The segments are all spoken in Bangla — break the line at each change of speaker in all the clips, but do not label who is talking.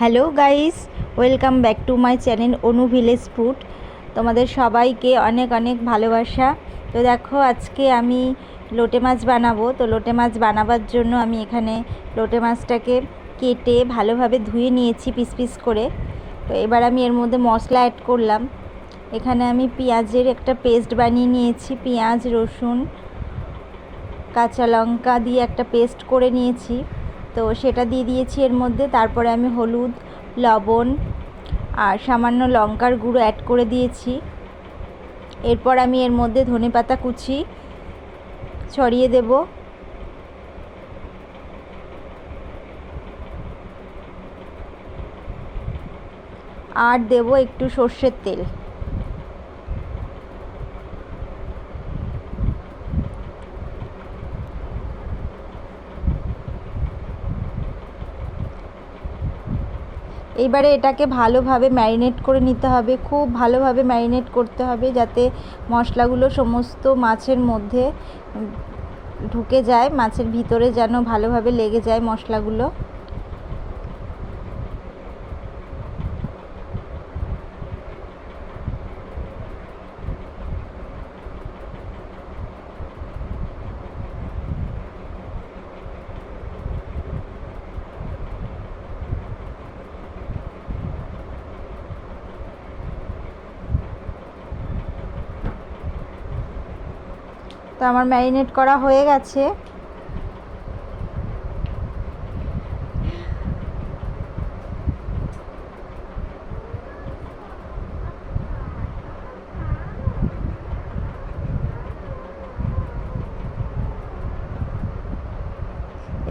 Hello guys, welcome back to my channel Anu village food. তোমাদের সবাইকে অনেক অনেক ভালোবাসা। তো দেখো, আজকে আমি লোটে মাছ বানাবো। তো লোটে মাছ বানাবার জন্য আমি এখানে লোটে মাছটাকে কেটে ভালোভাবে ধুয়ে নিয়েছি পিস পিস করে। তো এবার আমি এর মধ্যে মশলা অ্যাড করলাম। এখানে আমি পেঁয়াজের একটা পেস্ট বানিয়ে নিয়েছি। পেঁয়াজ, রসুন, কাঁচা লঙ্কা দিয়ে একটা পেস্ট করে নিয়েছি। তো সেটা দিয়ে দিয়েছি এর মধ্যে। তারপরে আমি হলুদ, লবণ আর সামান্য লঙ্কার গুঁড়ো অ্যাড করে দিয়েছি। এরপর আমি এর মধ্যে ধনে পাতা কুচি ছড়িয়ে দেব। আর দেব একটু সর্ষের তেল। এবারে এটাকে ভালোভাবে ম্যারিনেট করে নিতে হবে, খুব ভালোভাবে ম্যারিনেট করতে হবে যাতে মশলাগুলো সমস্ত মাছের মধ্যে ঢুকে যায়, মাছের ভিতরে যেন ভালোভাবে লেগে যায় মশলাগুলো। আমার ম্যারিনেট করা হয়ে গেছে।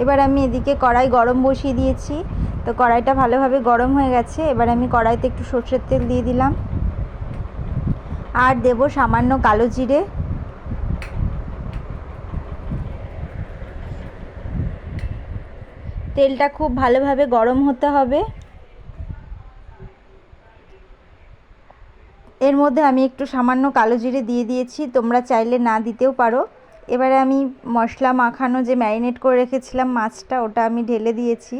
এবার আমি এদিকে কড়াই গরম বসিয়ে দিয়েছি। তো কড়াইটা ভালোভাবে গরম হয়ে গেছে। এবার আমি কড়াইতে একটু সর্ষের তেল দিয়ে দিলাম। আর দেব সামান্য কালো জিরে। তেলটা খুব ভালোভাবে গরম হতে হবে। এর মধ্যে আমি একটু সামান্য কালো জিরে দিয়ে দিয়েছি, তোমরা চাইলে না দিতেও পারো। এবারে আমি মশলা মাখানো যে ম্যারিনেট করে রেখেছিলাম মাছটা, ওটা আমি ঢেলে দিয়েছি।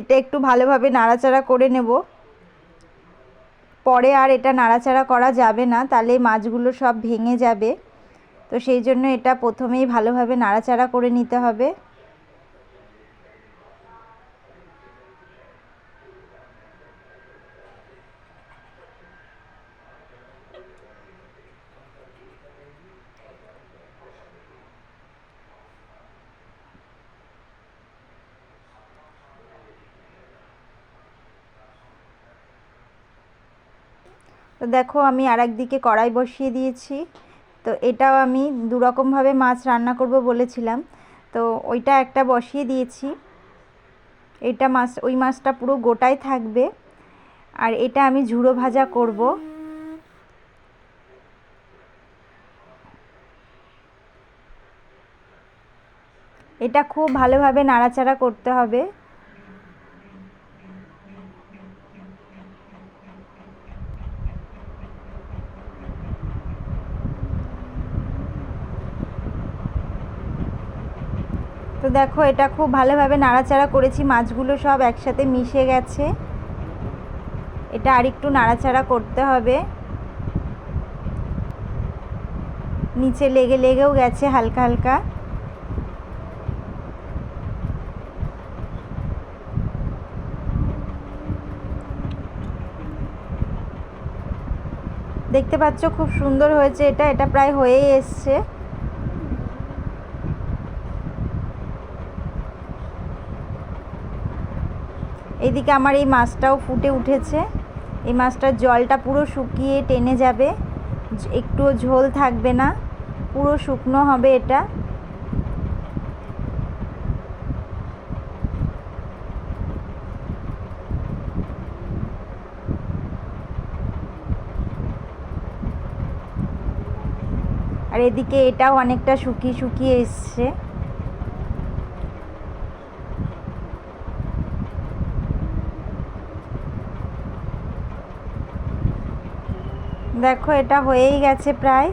এটা একটু ভালোভাবে নাড়াচাড়া করে নেব। পরে আর এটা নাড়াচাড়া করা যাবে না, তাহলে মাছগুলো সব ভেঙে যাবে। তো সেই জন্য এটা প্রথমেই ভালোভাবে নাড়াচাড়া করে নিতে হবে। তো দেখো আমি আর একদিকে কড়াই বসিয়ে দিয়েছি। তো এটাও আমি দুরকমভাবে মাছ রান্না করব বলেছিলাম। তো ওইটা একটা বসিয়ে দিয়েছি। এটা মাছ, ওই মাছটা পুরো গোটাই থাকবে। আর এটা আমি ঝুড়ো ভাজা করব। এটা খুব ভালোভাবে নাড়াচাড়া করতে হবে। দেখো, এটা খুব ভালোভাবে নাড়াচাড়া করেছি, মাছগুলো সব একসাথে মিশে গেছে। এটা আরেকটু নাড়াচাড়া করতে হবে। নিচে লেগে লেগেও গেছে হালকা হালকা। দেখতে পাচ্ছ খুব সুন্দর হয়েছে এটা এটা প্রায় হয়েই এসছে। এদিকে আমার এই মাছটাও ফুটে উঠেছে। এই মাছটার জলটা পুরো শুকিয়ে টেনে যাবে। একটুও ঝোল থাকবে না। পুরো শুকনো হবে এটা। আর এদিকে এটাও অনেকটা শুকিয়ে শুকিয়ে এসছে। দেখো, এটা হয়েই গেছে প্রায়।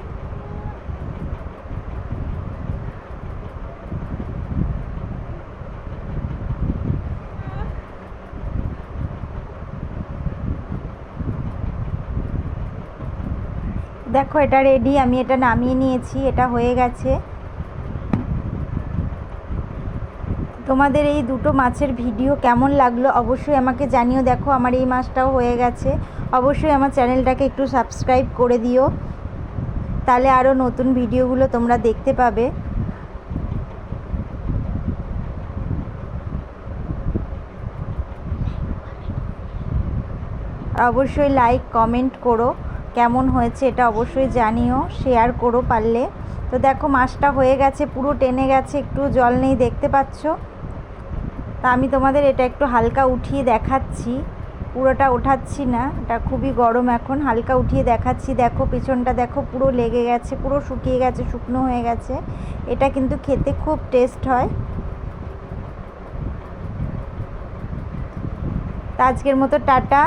দেখো, এটা রেডি আমি এটা নামিয়ে নিয়েছি, এটা হয়ে গেছে। তোমাদের এই দুটো মাছের ভিডিও কেমন লাগল অবশ্যই আমাকে জানিও। দেখো, আমার এই মাছটাও হয়ে গেছে। অবশ্যই আমার চ্যানেলটাকে একটু সাবস্ক্রাইব করে দিও। তাহলে আরও নতুন ভিডিওগুলো তোমরা দেখতে পাবে। অবশ্যই লাইক কমেন্ট করো। কেমন হয়েছে এটা অবশ্যই জানিও। শেয়ার করো পারলে। তো দেখো, মাছটা হয়ে গেছে, পুরো টেনে গেছে, একটু জল নেই, দেখতে পাচ্ছ? তা আমি তোমাদের এটা একটু হালকা উঠিয়ে দেখাচ্ছি। পুরোটা ওঠাচ্ছি না, এটা খুবই গরম এখন। হালকা উঠিয়ে দেখাচ্ছি। দেখো, পিছনটা দেখো, পুরো লেগে গেছে, পুরো শুকিয়ে গেছে, শুকনো হয়ে গেছে। এটা কিন্তু খেতে খুব টেস্ট হয়। তা আজকের মতো টাটা।